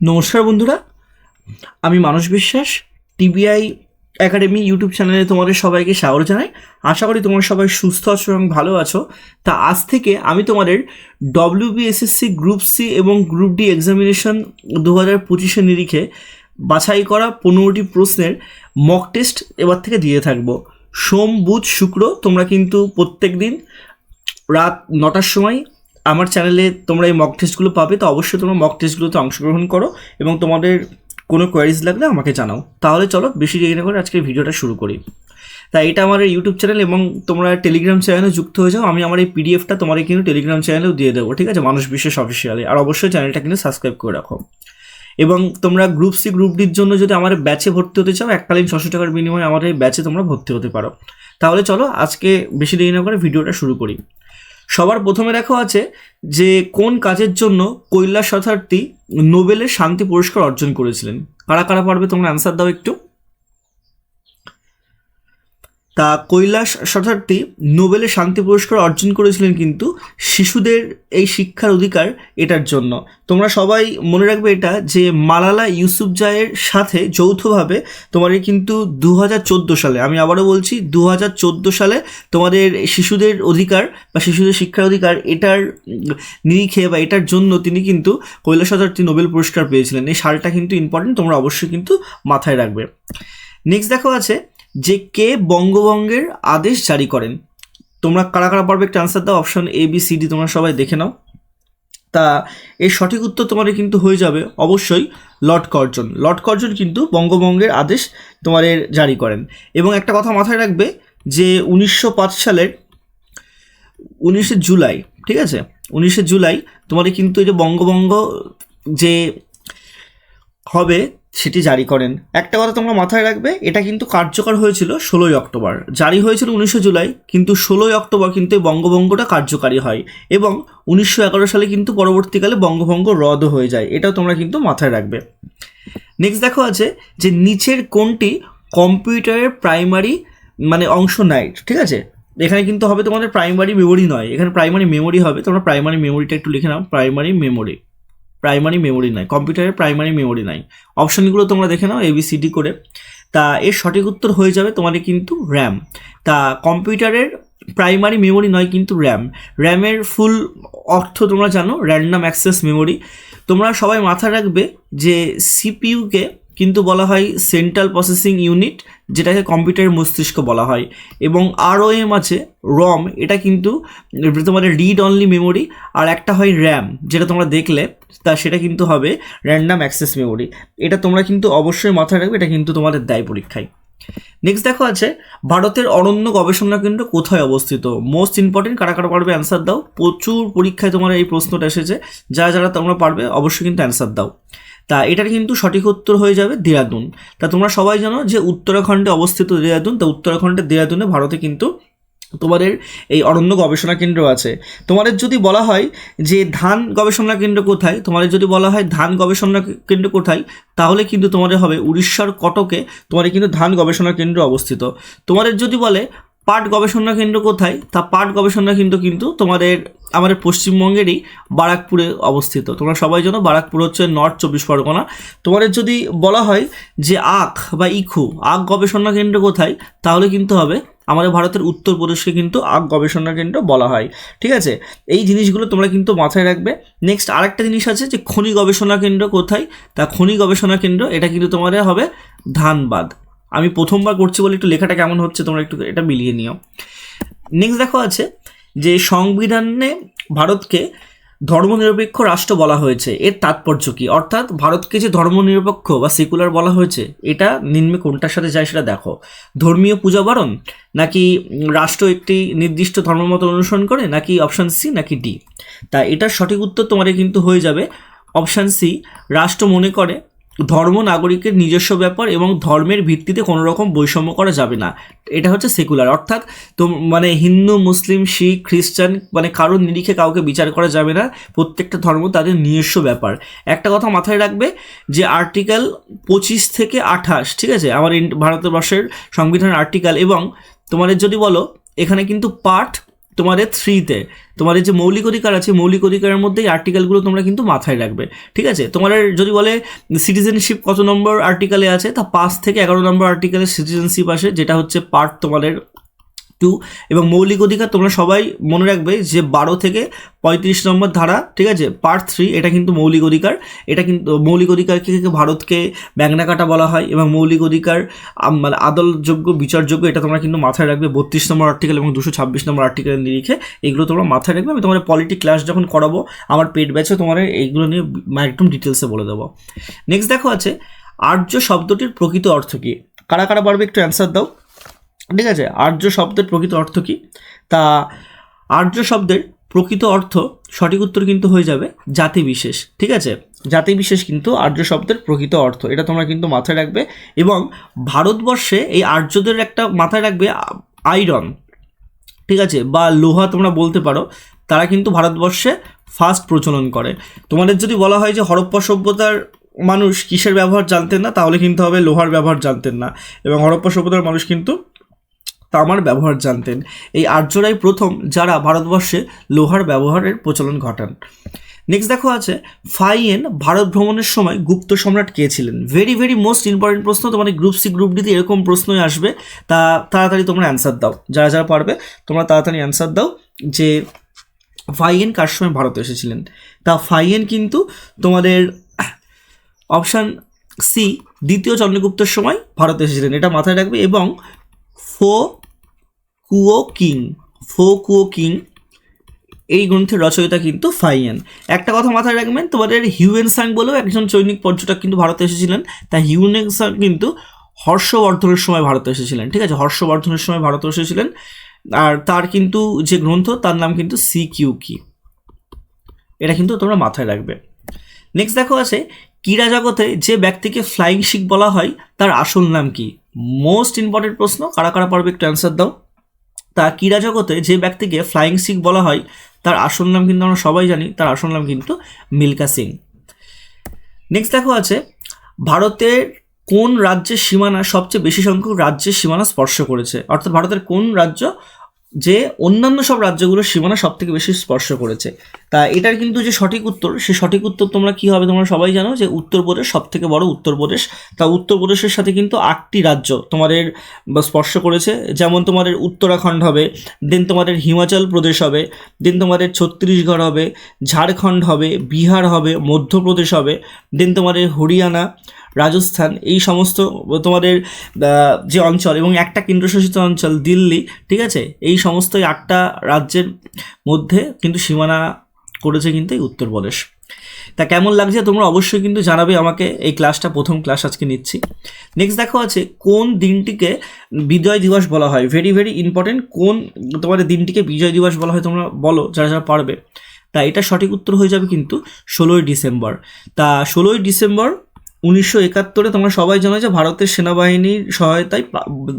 নমস্কার বন্ধুরা, আমি মানস বিশ্বাস টিবিআই একাডেমি ইউটিউব চ্যানেলে তোমাদের সবাইকে স্বাগত জানাই। আশা করি তোমরা সবাই সুস্থ আছো এবং ভালো আছো। তা আজ থেকে আমি তোমাদের ডব্লিউবিএসএসসি গ্রুপ সি এবং গ্রুপ ডি এক্সামিনেশন দু হাজার পঁচিশের নিরিখে বাছাই করা পনেরোটি প্রশ্নের মক টেস্ট এবার থেকে দিয়ে থাকব। সোম, বুধ, শুক্র তোমরা কিন্তু প্রত্যেক দিন রাত নটার সময় আমার চ্যানেলে তোমরা এই মক টেস্টগুলো পাবে, তো অবশ্যই তোমরা মক টেস্টগুলোতে অংশগ্রহণ করো এবং তোমাদের কোনো কোয়ারিজ লাগলে আমাকে জানাও। তাহলে চলো বেশি দেরি না করে আজকে ভিডিওটা শুরু করি। তাই এটা আমার ইউটিউব চ্যানেল এবং তোমরা টেলিগ্রাম চ্যানেলে যুক্ত হয়ে যাও, আমি আমার এই পিডিএফটা তোমার কিন্তু টেলিগ্রাম চ্যানেলেও দিয়ে দেবো, ঠিক আছে? মানুষ বিশেষ অফিসিয়ালি আর অবশ্যই চ্যানেলটা কিন্তু সাবস্ক্রাইব করে রাখো। এবং তোমরা গ্রুপ সি গ্রুপ ডির জন্য যদি আমার ব্যাচে ভর্তি হতে চাও, এককালীন ছশো টাকার বিনিময়ে আমাদের এই ব্যাচে তোমরা ভর্তি হতে পারো। তাহলে চলো আজকে বেশি দেরি না করে ভিডিওটা শুরু করি। সবার প্রথমে দেখো আছে যে কোন কাজের জন্য কৈলাস শতার্থী নোবেলের শান্তি পুরস্কার অর্জন করেছিলেন। কারা কারা পারবে তোমরা অ্যান্সার দাও একটু। তা কৈলাস শতার্থী নোবেলের শান্তি পুরস্কার অর্জন করেছিলেন কিন্তু শিশুদের এই শিক্ষার অধিকার এটার জন্য। তোমরা সবাই মনে রাখবে এটা যে মালালা ইউসুফজাইয়ের সাথে যৌথভাবে তোমাদের কিন্তু দু হাজার চোদ্দ সালে, আমি আবারও বলছি দু হাজার চোদ্দ সালে তোমাদের শিশুদের অধিকার বা শিশুদের শিক্ষার অধিকার এটার নিরিখে বা এটার জন্য তিনি কিন্তু কৈলাস শতার্থী নোবেল পুরস্কার পেয়েছিলেন। এই সালটা কিন্তু ইম্পর্টেন্ট তোমরা অবশ্যই কিন্তু মাথায় রাখবে। নেক্সট দেখো আছে যে কে বঙ্গভঙ্গের আদেশ জারি করেন। তোমরা কারা কারা পারবে একটা আনসার দাও option A B C D তোমরা সবাই দেখে নাও। তা, এর সঠিক উত্তর তোমাদের কিন্তু হয়ে যাবে অবশ্যই লর্ড কর্জন। লর্ড কর্জন কিন্তু বঙ্গভঙ্গের আদেশ তোমাদের জারি করেন। এবং একটা কথা মাথায় রাখবে যে উনিশশো পাঁচ সালের উনিশে জুলাই, ঠিক আছে? উনিশে জুলাই তোমাদের কিন্তু এই যে বঙ্গভঙ্গ যে হবে সেটি জারি করেন। একটা কথা তোমরা মাথায় রাখবে, এটা কিন্তু কার্যকর হয়েছিল ষোলোই অক্টোবর। জারি হয়েছিল উনিশে জুলাই, কিন্তু ষোলোই অক্টোবর কিন্তু এই বঙ্গভঙ্গটা কার্যকারী হয় এবং উনিশশো এগারো সালে কিন্তু পরবর্তীকালে বঙ্গভঙ্গ রদ হয়ে যায়, এটাও তোমরা কিন্তু মাথায় রাখবে। নেক্সট দেখো আছে যে নিচের কোনটি কম্পিউটারের প্রাইমারি মানে অংশ নেয় ঠিক আছে? এখানে কিন্তু হবে তোমাদের প্রাইমারি মেমোরি নয়, এখানে প্রাইমারি মেমোরি হবে, তোমরা প্রাইমারি মেমোরিটা একটু লিখে নাও, প্রাইমারি মেমোরি। প্রাইমারি মেমোরি নাই কম্পিউটারের প্রাইমারি মেমোরি নাই। অপশানগুলো তোমরা দেখে নাও এবিসিডি করে। তা এর সঠিক উত্তর হয়ে যাবে তোমাদের কিন্তু র্যাম তা কম্পিউটারের প্রাইমারি মেমোরি নয় কিন্তু র্যাম র্যামের ফুল অর্থ তোমরা জানো র্যান্ডাম অ্যাক্সেস মেমোরি তোমরা সবাই মাথায় রাখবে যে সিপিইউকে কিন্তু বলা হয় সেন্ট্রাল প্রসেসিং ইউনিট যেটাকে কম্পিউটারের মস্তিষ্ক বলা হয়। এবং আরওএম আছে রম এটা কিন্তু তোমাদের রিড অনলি মেমোরি আর একটা হয় র্যাম যেটা তোমরা দেখলে, তা সেটা কিন্তু হবে র্যান্ডাম অ্যাক্সেস মেমোরি এটা তোমরা কিন্তু অবশ্যই মাথায় রাখবে, এটা কিন্তু তোমাদের দেয় পরীক্ষায়। নেক্সট দেখো আছে, ভারতের অরণ্য গবেষণা কেন্দ্র কোথায় অবস্থিত? মোস্ট ইম্পর্টেন্ট কারা কারা পারবে অ্যান্সার দাও? প্রচুর পরীক্ষায় তোমার এই প্রশ্নটা এসেছে। যারা যারা তোমরা পারবে, অবশ্যই কিন্তু অ্যান্সার দাও। তা এটার কিন্তু সঠিক উত্তর হয়ে যাবে দেরাদুন। তা তোমরা সবাই জানো যে উত্তরাখণ্ডে অবস্থিত দেরাদুন, তা উত্তরাখণ্ডের দেরাদুনে ভারতে কিন্তু তোমাদের এই অরণ্য গবেষণা কেন্দ্র আছে। তোমাদের যদি বলা হয় যে ধান গবেষণা কেন্দ্র কোথায়, তোমাদের যদি বলা হয় ধান গবেষণা কেন্দ্র কোথায়, তাহলে কিন্তু তোমাদের হবে উড়িষ্যার কটকে তোমাদের কিন্তু ধান গবেষণা কেন্দ্র অবস্থিত। তোমাদের যদি বলে পাট গবেষণা কেন্দ্র কোথায়, তা পাট গবেষণা কেন্দ্র কিন্তু তোমাদের আমাদের পশ্চিমবঙ্গেরই বারাকপুরে অবস্থিত। তোমরা সবাই জানো বারাকপুর হচ্ছে নর্থ চব্বিশ পরগনা। তোমাদের যদি বলা হয় যে আখ বা ইখু, আখ গবেষণা কেন্দ্র কোথায়, তাহলে কিন্তু হবে আমাদের ভারতের উত্তরপ্রদেশকে কিন্তু আখ গবেষণা কেন্দ্র বলা হয়। ঠিক আছে? এই জিনিসগুলো তোমরা কিন্তু মাথায় রাখবে। নেক্সট আরেকটা জিনিস আছে যে খনি গবেষণা কেন্দ্র কোথায়? তা খনি গবেষণা কেন্দ্র, এটা কিন্তু তোমাদের হবে ধানবাদ। আমি প্রথমবার করছি বলে একটু লেখাটা কেমন হচ্ছে তোমরা একটু এটা মিলিয়ে নিও। নেক্সট দেখো আছে যে সংবিধানে ভারতকে ধর্মনিরপেক্ষ রাষ্ট্র বলা হয়েছে, এর তাৎপর্য কি? অর্থাৎ ভারতকে যে ধর্মনিরপেক্ষ বা সেকুলার বলা হয়েছে, এটা নিম্নে কোনটার সাথে যায় সেটা দেখো। ধর্মীয় পূজা বারণ নাকি রাষ্ট্র একটি নির্দিষ্ট ধর্মমত অনুসরণ করে, নাকি অপশান সি নাকি ডি তা এটার সঠিক উত্তর তোমাদের কিন্তু হয়ে যাবে। অপশান সি রাষ্ট্র মনে করে ধর্ম নাগরিকের নিজস্ব ব্যাপার এবং ধর্মের ভিত্তিতে কোনো রকম বৈষম্য করা যাবে না। এটা হচ্ছে সেকুলার অর্থাৎ তো মানে হিন্দু, মুসলিম, শিখ, খ্রিস্টান মানে কারোর নিরিখে কাউকে বিচার করা যাবে না। প্রত্যেকটা ধর্ম তাদের নিজস্ব ব্যাপার। একটা কথা মাথায় রাখবে যে আর্টিকেল পঁচিশ থেকে আঠাশ, ঠিক আছে? আমার ভারতবর্ষের সংবিধান আর্টিকেল এবং তোমাদের যদি বলো, এখানে কিন্তু পার্ট তোমাদের থ্রিতে। তোমাদের যে মৌলিক অধিকার আছে, মৌলিক অধিকারের মধ্যে এই আর্টিকেলগুলো তোমরা কিন্তু মাথায় রাখবে। ঠিক আছে? তোমাদের যদি বলে সিটিজেনশিপ কত নম্বর আর্টিকেলে আছে, তা পাঁচ থেকে এগারো নম্বর আর্টিকেলে সিটিজেনশিপ আসে, যেটা হচ্ছে পার্ট তোমাদের টু এবং মৌলিক অধিকার তোমরা সবাই মনে রাখবে যে বারো থেকে পঁয়ত্রিশ নম্বর ধারা, ঠিক আছে? পার্ট থ্রি এটা কিন্তু মৌলিক অধিকার। এটা কিন্তু মৌলিক অধিকারকে ভারতকে ব্যাংনা কাটা বলা হয় এবং মৌলিক অধিকার মানে আদলযোগ্য, বিচারযোগ্য, এটা তোমরা কিন্তু মাথায় রাখবে বত্রিশ নম্বর আর্টিকেল এবং দুশো ছাব্বিশ নম্বর আর্টিকেলের নিরিখে। এগুলো তোমরা মাথায় রাখবে। আমি তোমাদের পলিটি ক্লাস যখন করাবো, আমার পেট ব্যাচে তোমার এইগুলো নিয়ে একদম ডিটেলসে বলে দেবো। নেক্সট দেখো আছে, আর্য শব্দটির প্রকৃত অর্থ কী? কারা কারা পারবে একটু অ্যান্সার দাও। ঠিক আছে, আর্য শব্দের প্রকৃত অর্থ কী? তা আর্য শব্দের প্রকৃত অর্থ সঠিক উত্তর কিন্তু হয়ে যাবে জাতি বিশেষ, ঠিক আছে? জাতি বিশেষ কিন্তু আর্য শব্দের প্রকৃত অর্থ, এটা তোমরা কিন্তু মাথায় রাখবে এবং ভারতবর্ষে এই আর্যদের একটা মাথায় রাখবে আয়রন ঠিক আছে? বা লোহা তোমরা বলতে পারো, তারা কিন্তু ভারতবর্ষে ফার্স্ট প্রচলন করে। তোমাদের যদি বলা হয় যে হরপ্পা সভ্যতার মানুষ কিসের ব্যবহার জানতেন না, তাহলে কিন্তু হবে লোহার ব্যবহার জানতেন না। এবং হরপ্পা সভ্যতার মানুষ কিন্তু তামার ব্যবহার জানতেন। এই আর্যরাই প্রথম যারা ভারতবর্ষে লোহার ব্যবহারের প্রচলন ঘটান। নেক্সট দেখো আছে, ফাইয়েন ভারত ভ্রমণের সময় গুপ্ত সম্রাট কে ছিলেন? ভেরি ভেরি মোস্ট ইম্পর্টেন্ট প্রশ্ন, তোমাদের গ্রুপ সি গ্রুপ ডিতে এরকম প্রশ্নই আসবে। তা তাড়াতাড়ি তোমরা অ্যান্সার দাও। যারা যারা পারবে, তোমরা তাড়াতাড়ি অ্যান্সার দাও যে ফাইয়েন কার সময় ভারতে এসেছিলেন? তা ফাইয়েন কিন্তু তোমাদের অপশান সি দ্বিতীয় চন্দ্রগুপ্তের সময় ভারতে এসেছিলেন। এটা মাথায় রাখবে এবং Fo Kuo Ki. Fo Kuo Ki. এই গ্রন্থের রচয়িতা কিন্তু ফাইয়েন। একটা কথা মাথায় রাখবেন, তোমাদের হিউয়েন সাং বলেও একজন সৈনিক পর্যটক কিন্তু ভারতে এসেছিলেন। তা হিউয়েন সাং কিন্তু হর্ষবর্ধনের সময় ভারতে এসেছিলেন, ঠিক আছে? হর্ষবর্ধনের সময় ভারতে এসেছিলেন। আর তার কিন্তু যে গ্রন্থ, তার নাম কিন্তু সি কিউ কি। এটা কিন্তু তোমরা মাথায় রাখবে। নেক্সট দেখো আছে ক্রীড়া জগতে যে ব্যক্তিকে ফ্লাইং শিক বলা হয়, তার আসল নাম কি? মোস্ট ইম্পর্টেন্ট প্রশ্ন, কারা কারা পারবে একটু অ্যান্সার দাও। তা ক্রীড়া জগতে যে ব্যক্তিকে ফ্লাইং শিক বলা হয়, তার আসল নাম কিন্তু আমরা সবাই জানি, তার আসল নাম কিন্তু মিল্কা সিং। নেক্সট দেখো আছে, ভারতের কোন রাজ্যের সীমানা সবচেয়ে বেশি সংখ্যক রাজ্যের সীমানা স্পর্শ করেছে? অর্থাৎ ভারতের কোন রাজ্য যে অন্যান্য সব রাজ্যগুলোর সীমানা সব থেকে বেশি স্পর্শ করেছে। তা এটার কিন্তু যে সঠিক উত্তর, সে সঠিক উত্তর তোমরা কী হবে তোমরা সবাই জানো যে উত্তরপ্রদেশ সব থেকে বড় উত্তরপ্রদেশ তা উত্তরপ্রদেশের সাথে কিন্তু আটটি রাজ্য তোমাদের স্পর্শ করেছে। যেমন তোমাদের উত্তরাখণ্ড হবে দেন তোমাদের হিমাচল প্রদেশ হবে দেন তোমাদের ছত্তিশগড় হবে, ঝাড়খণ্ড হবে, বিহার হবে, মধ্যপ্রদেশ হবে দেন তোমাদের হরিয়ানা রাজস্থান, এই সমস্ত তোমাদের যে অঞ্চল এবং একটা কেন্দ্রশাসিত অঞ্চল দিল্লি, ঠিক আছে? এই সমস্ত আটটা রাজ্যের মধ্যে কিন্তু সীমানা করেছে কিন্তু এই উত্তরপ্রদেশ। তা কেমন লাগছে তোমরা অবশ্যই কিন্তু জানাবে আমাকে, এই ক্লাসটা, প্রথম ক্লাস আজকে নিচ্ছি। নেক্সট দেখো আছে, কোন দিনটিকে বিজয় দিবস বলা হয়? ভেরি ভেরি ইম্পর্টেন্ট কোন তোমাদের দিনটিকে বিজয় দিবস বলা হয় তোমরা বলো, যারা যারা পারবে। তা এটা সঠিক উত্তর হয়ে যাবে কিন্তু ষোলোই ডিসেম্বর। তা ষোলোই ডিসেম্বর উনিশশো একাত্তরে তোমরা সবাই জানো যে ভারতের সেনাবাহিনীর সহায়তায়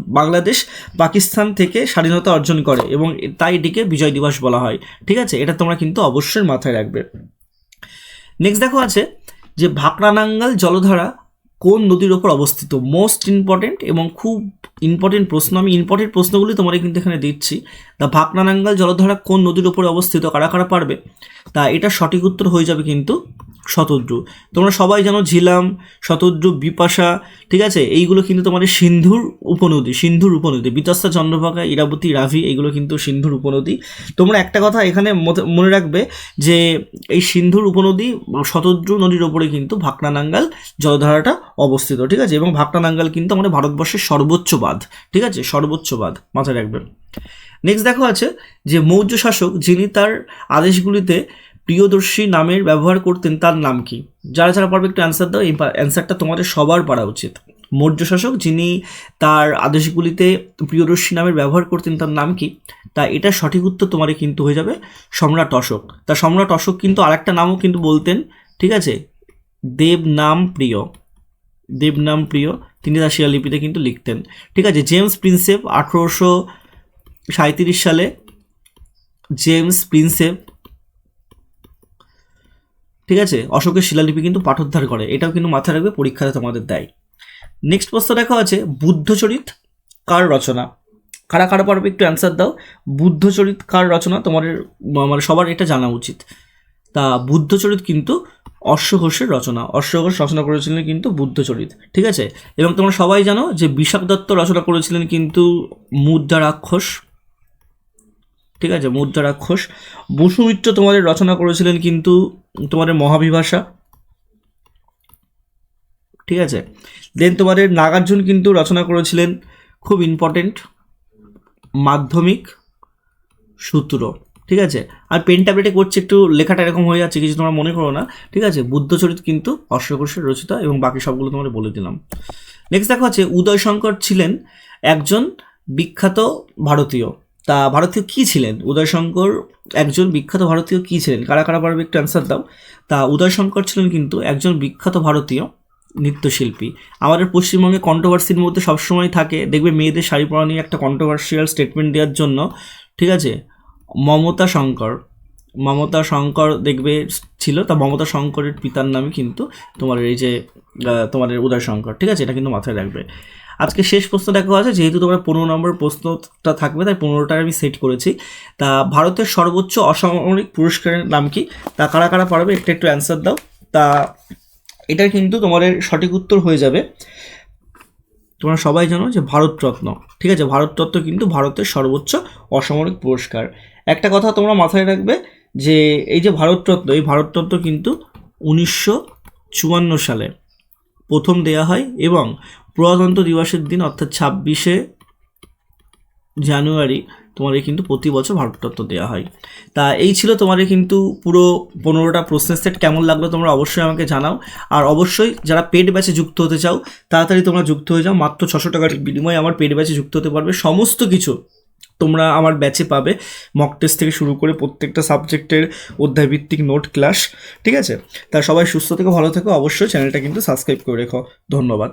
বাংলাদেশ পাকিস্তান থেকে স্বাধীনতা অর্জন করে এবং তাই এটিকে বিজয় দিবস বলা হয়। ঠিক আছে? এটা তোমরা কিন্তু অবশ্যই মাথায় রাখবে। নেক্সট দেখো আছে যে ভাকরানাঙ্গাল জলধারা কোন নদীর ওপর অবস্থিত? মোস্ট ইম্পর্টেন্ট এবং খুব ইম্পর্টেন্ট প্রশ্ন। আমি ইম্পর্টেন্ট প্রশ্নগুলি তোমাদের কিন্তু এখানে দিচ্ছি। তা ভাকরানাঙ্গাল জলধারা কোন নদীর ওপরে অবস্থিত? কারা কারা পারবে? তা এটা সঠিক উত্তর হয়ে যাবে কিন্তু শতদ্রু। তোমরা সবাই জানো ঝিলাম, শতদ্রু, বিপাশা, ঠিক আছে? এইগুলো কিন্তু তোমাদের সিন্ধুর উপনদী সিন্ধুর উপনদী। বিতস্তা, চন্দ্রভাগা, ইরাবতী, রাভি এইগুলো কিন্তু সিন্ধুর উপনদী। তোমরা একটা কথা এখানে মনে রাখবে যে এই সিন্ধুর উপনদী, শতদ্রু নদীর ওপরে কিন্তু ভাকনানাঙ্গাল জলধারাটা অবস্থিত, ঠিক আছে? এবং ভাকনানাঙ্গাল কিন্তু আমাদের ভারতবর্ষের সর্বোচ্চ বাঁধ ঠিক আছে? সর্বোচ্চ বাঁধ মাথায় রাখবে। নেক্সট দেখো আছে যে মৌর্য শাসক যিনি তার আদেশগুলিতে প্রিয়দর্শী নামের ব্যবহার করতেন, তার নাম কি? যারা যারা পারবে একটু অ্যান্সার দাও, এই অ্যান্সারটা তোমাদের সবার পারা উচিত। মৌর্য শাসক যিনি তার আদেশগুলিতে প্রিয়দর্শী নামের ব্যবহার করতেন, তার নাম কি? তা এটা সঠিক উত্তর তোমার কিন্তু হয়ে যাবে, সম্রাট অশোক। তা সম্রাট অশোক কিন্তু আরেকটা নামও কিন্তু বলতেন, ঠিক আছে? দেব নাম প্রিয়। দেব নাম প্রিয়, তিনি তার শিলালিপিতে কিন্তু লিখতেন। ঠিক আছে, জেমস প্রিন্সেপ আঠেরোশো সাঁত্রিশ সালে, জেমস প্রিন্সেপ ঠিক আছে? অশোকের শিলালিপি কিন্তু পাঠোদ্ধার করে। এটাও কিন্তু মাথায় রাখবে পরীক্ষাতে তোমাদের দেয়। নেক্সট প্রশ্ন দেখা আছে, বুদ্ধচরিত কার রচনা? কারা কারা পারবে একটু অ্যান্সার দাও। বুদ্ধচরিত কার রচনা? তোমাদের মানে সবার এটা জানা উচিত। তা বুদ্ধচরিত কিন্তু অশ্বঘোষের রচনা। অশ্বঘোষ রচনা করেছিলেন কিন্তু বুদ্ধচরিত, ঠিক আছে? এবং তোমরা সবাই জানো যে বিশাখ দত্ত রচনা করেছিলেন কিন্তু মুদ্রা রাক্ষস ঠিক আছে? মুদ্রা রাক্ষস বসুমিত্র তোমাদের রচনা করেছিলেন কিন্তু তোমাদের মহাবিভাষা ঠিক আছে? দেন তোমাদের নাগার্জুন কিন্তু রচনা করেছিলেন খুব ইম্পর্টেন্ট মাধ্যমিক সূত্র। ঠিক আছে? আর পেন ট্যাবলেটে করছে একটু, লেখাটা এরকম হয়ে যাচ্ছে, কিছু তোমরা মনে করো না। ঠিক আছে? বুদ্ধচরিত কিন্তু অশ্বঘোষের রচিত এবং বাকি সবগুলো তোমাদের বলে দিলাম। নেক্সট দেখা হচ্ছে উদয়শঙ্কর ছিলেন একজন বিখ্যাত ভারতীয়। তা ভারতীয় কী ছিলেন? উদয়শঙ্কর একজন বিখ্যাত ভারতীয় কী ছিলেন? কারা কারা পারবে একটু অ্যান্সার দাও। তা উদয়শঙ্কর ছিলেন কিন্তু একজন বিখ্যাত ভারতীয় নৃত্যশিল্পী। আমাদের পশ্চিমবঙ্গে কন্ট্রোভার্সির মধ্যে সবসময় থাকে। দেখবে মেয়েদের শাড়ি পরা নিয়ে একটা কন্ট্রোভার্সিয়াল স্টেটমেন্ট দেওয়ার জন্য, ঠিক আছে? মমতা শঙ্কর। মমতা শঙ্কর দেখবে ছিল, তা মমতা শঙ্করের পিতার নামই কিন্তু তোমার এই যে তোমাদের উদয় শঙ্কর ঠিক আছে? এটা কিন্তু মাথায় রাখবে। আজকে শেষ প্রশ্ন দেখা আছে, যেহেতু তোমার পনেরো নম্বর প্রশ্নটা থাকবে, তাই পনেরোটা আমি সেট করেছি। তা ভারতের সর্বোচ্চ অসামরিক পুরস্কারের নাম কি? তা কারা কারা পারবে? একটু একটু অ্যান্সার দাও। তা এটার কিন্তু তোমাদের সঠিক উত্তর হয়ে যাবে। তোমরা সবাই জানো যে ভারতরত্ন, ঠিক আছে? ভারতরত্ন কিন্তু ভারতের সর্বোচ্চ অসামরিক পুরস্কার। একটা কথা তোমরা মাথায় রাখবে যে এই যে ভারতরত্ন, এই ভারতরত্ন কিন্তু উনিশশো চুয়ান্ন সালে প্রথম দেয়া হয় এবং প্রজাতন্ত্র দিবসের দিন, অর্থাৎ ছাব্বিশে জানুয়ারি, তোমাদের কিন্তু প্রতি বছর ভারতরত্ন দেওয়া হয়। তা এই ছিল তোমাদের কিন্তু পুরো পনেরোটা প্রশ্নের সেট। কেমন লাগল তোমরা অবশ্যই আমাকে জানাও। আর অবশ্যই যারা পেড ব্যাচে যুক্ত হতে চাও, তাড়াতাড়ি তোমরা যুক্ত হয়ে যাও। মাত্র ছশো টাকার বিনিময়ে আমার পেড ব্যাচে যুক্ত হতে পারবে। সমস্ত কিছু তোমরা আমার ব্যাচে পাবে। মক টেস্ট থেকে শুরু করে প্রত্যেকটা সাবজেক্টের অধ্যায়ভিত্তিক নোট ক্লাস ঠিক আছে? তা সবাই সুস্থ থেকে, ভালো থেকো। অবশ্যই চ্যানেলটা কিন্তু সাবস্ক্রাইব করে রেখো। ধন্যবাদ।